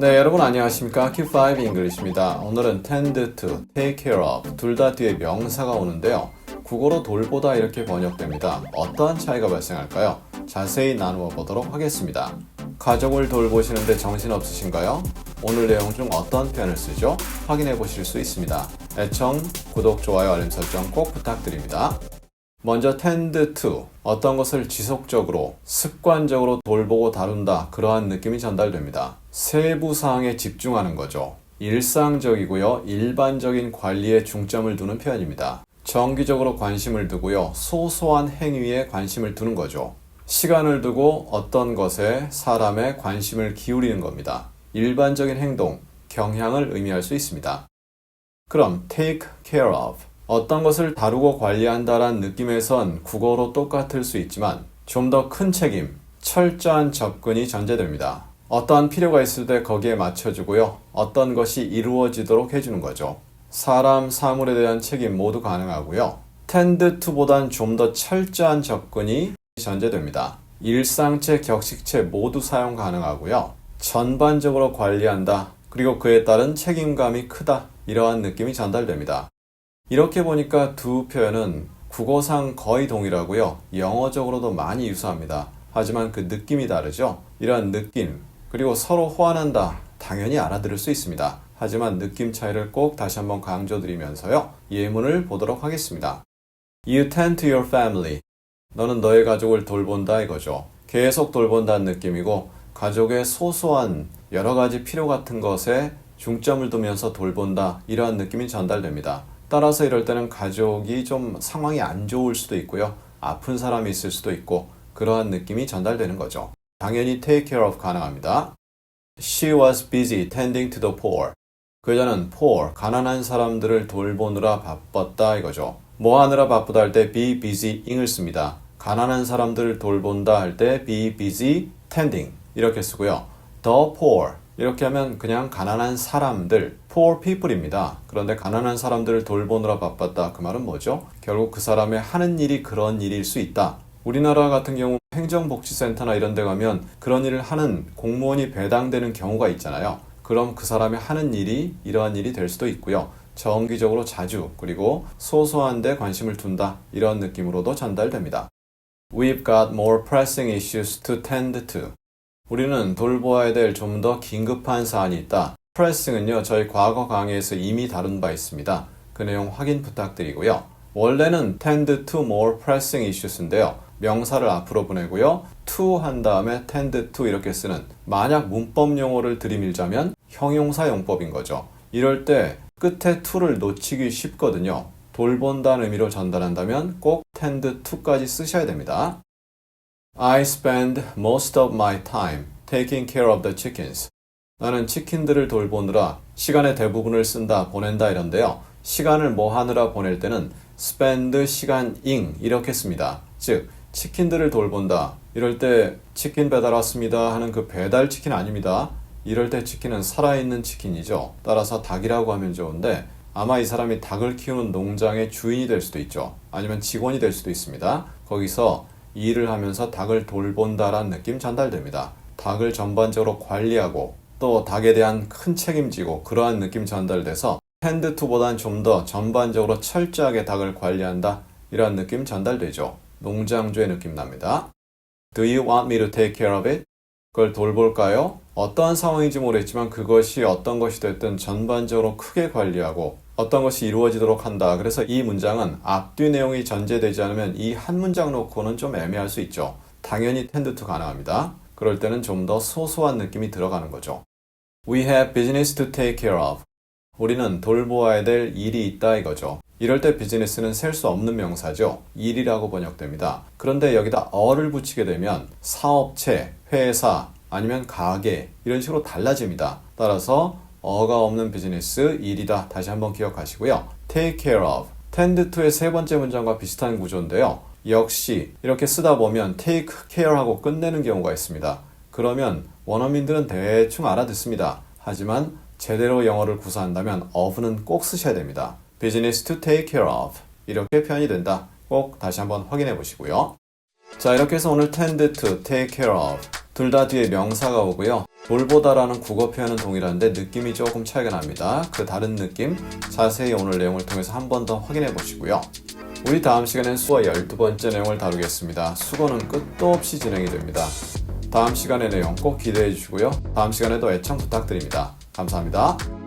네, 여러분 안녕하십니까? Q5 English입니다. 오늘은 tend to, take care of 둘 다 뒤에 명사가 오는데요. 국어로 돌보다 이렇게 번역됩니다. 어떠한 차이가 발생할까요? 자세히 나누어 보도록 하겠습니다. 가족을 돌보시는데 정신 없으신가요? 오늘 내용 중 어떤 표현을 쓰죠? 확인해 보실 수 있습니다. 애청, 구독, 좋아요, 알림 설정 꼭 부탁드립니다. 먼저 tend to 어떤 것을 지속적으로 습관적으로 돌보고 다룬다 그러한 느낌이 전달됩니다. 세부 사항에 집중하는 거죠. 일상적이고요. 일반적인 관리에 중점을 두는 표현입니다. 정기적으로 관심을 두고요. 소소한 행위에 관심을 두는 거죠. 시간을 두고 어떤 것에 사람의 관심을 기울이는 겁니다. 일반적인 행동, 경향을 의미할 수 있습니다. 그럼 take care of 어떤 것을 다루고 관리한다란 느낌에선 국어로 똑같을 수 있지만 좀 더 큰 책임, 철저한 접근이 전제됩니다. 어떠한 필요가 있을 때 거기에 맞춰주고요. 어떤 것이 이루어지도록 해주는 거죠. 사람, 사물에 대한 책임 모두 가능하고요. tend to보단 좀 더 철저한 접근이 전제됩니다. 일상체, 격식체 모두 사용 가능하고요. 전반적으로 관리한다. 그리고 그에 따른 책임감이 크다. 이러한 느낌이 전달됩니다. 이렇게 보니까 두 표현은 국어상 거의 동일하고요. 영어적으로도 많이 유사합니다. 하지만 그 느낌이 다르죠. 이러한 느낌, 그리고 서로 호환한다. 당연히 알아들을 수 있습니다. 하지만 느낌 차이를 꼭 다시 한번 강조드리면서요. 예문을 보도록 하겠습니다. You tend to your family. 너는 너의 가족을 돌본다 이거죠. 계속 돌본다는 느낌이고 가족의 소소한 여러 가지 필요 같은 것에 중점을 두면서 돌본다 이러한 느낌이 전달됩니다. 따라서 이럴 때는 가족이 좀 상황이 안 좋을 수도 있고요. 아픈 사람이 있을 수도 있고 그러한 느낌이 전달되는 거죠. 당연히 take care of 가능합니다. She was busy tending to the poor. 그 여자는 poor, 가난한 사람들을 돌보느라 바빴다 이거죠. 뭐 하느라 바쁘다 할 때 be busying을 씁니다. 가난한 사람들을 돌본다 할 때 be busy tending 이렇게 쓰고요. the poor 이렇게 하면 그냥 가난한 사람들, poor people입니다. 그런데 가난한 사람들을 돌보느라 바빴다. 그 말은 뭐죠? 결국 그 사람의 하는 일이 그런 일일 수 있다. 우리나라 같은 경우 행정복지센터나 이런 데 가면 그런 일을 하는 공무원이 배당되는 경우가 있잖아요. 그럼 그 사람이 하는 일이 이러한 일이 될 수도 있고요. 정기적으로 자주 그리고 소소한 데 관심을 둔다. 이런 느낌으로도 전달됩니다. We've got more pressing issues to tend to. 우리는 돌보아야 될 좀 더 긴급한 사안이 있다. pressing은요, 저희 과거 강의에서 이미 다룬 바 있습니다. 그 내용 확인 부탁드리고요. 원래는 tend to more pressing issues인데요. 명사를 앞으로 보내고요. to 한 다음에 tend to 이렇게 쓰는 만약 문법 용어를 들이밀자면 형용사 용법인 거죠. 이럴 때 끝에 to를 놓치기 쉽거든요. 돌본다는 의미로 전달한다면 꼭 tend to까지 쓰셔야 됩니다. I spend most of my time taking care of the chickens. 나는 치킨들을 돌보느라 시간의 대부분을 쓴다, 보낸다 이런데요. 시간을 뭐 하느라 보낼 때는 spend 시간ing 이렇게 씁니다. 즉, 치킨들을 돌본다. 이럴 때 치킨 배달 왔습니다 하는 그 배달 치킨 아닙니다. 이럴 때 치킨은 살아있는 치킨이죠. 따라서 닭이라고 하면 좋은데 아마 이 사람이 닭을 키우는 농장의 주인이 될 수도 있죠. 아니면 직원이 될 수도 있습니다. 거기서 일을 하면서 닭을 돌본다라는 느낌 전달됩니다. 닭을 전반적으로 관리하고 또 닭에 대한 큰 책임지고 그러한 느낌 전달돼서 핸드 투보다는 좀더 전반적으로 철저하게 닭을 관리한다 이러한 느낌 전달되죠. 농장주의 느낌 납니다. Do you want me to take care of it? 그걸 돌볼까요? 어떠한 상황인지 모르겠지만 그것이 어떤 것이 됐든 전반적으로 크게 관리하고 어떤 것이 이루어지도록 한다. 그래서 이 문장은 앞뒤 내용이 전제되지 않으면 이 한 문장 놓고는 좀 애매할 수 있죠. 당연히 tend to 가능합니다. 그럴 때는 좀 더 소소한 느낌이 들어가는 거죠. We have business to take care of. 우리는 돌보아야 될 일이 있다 이거죠. 이럴 때 비즈니스는 셀 수 없는 명사죠. 일이라고 번역됩니다. 그런데 여기다 어를 붙이게 되면 사업체, 회사, 아니면 가게 이런 식으로 달라집니다. 따라서 어가 없는 비즈니스 일이다. 다시 한번 기억하시고요. take care of, tend to의 세 번째 문장과 비슷한 구조인데요. 역시 이렇게 쓰다 보면 take care 하고 끝내는 경우가 있습니다. 그러면 원어민들은 대충 알아듣습니다. 하지만 제대로 영어를 구사한다면 of는 꼭 쓰셔야 됩니다. business to take care of 이렇게 표현이 된다. 꼭 다시 한번 확인해 보시고요. 자 이렇게 해서 오늘 tend to, take care of 둘 다 뒤에 명사가 오고요. 돌보다라는 국어 표현은 동일한데 느낌이 조금 차이가 납니다. 그 다른 느낌 자세히 오늘 내용을 통해서 한 번 더 확인해 보시고요. 우리 다음 시간엔 수어 12번째 내용을 다루겠습니다. 수거는 끝도 없이 진행이 됩니다. 다음 시간의 내용 꼭 기대해 주시고요. 다음 시간에도 애청 부탁드립니다. 감사합니다.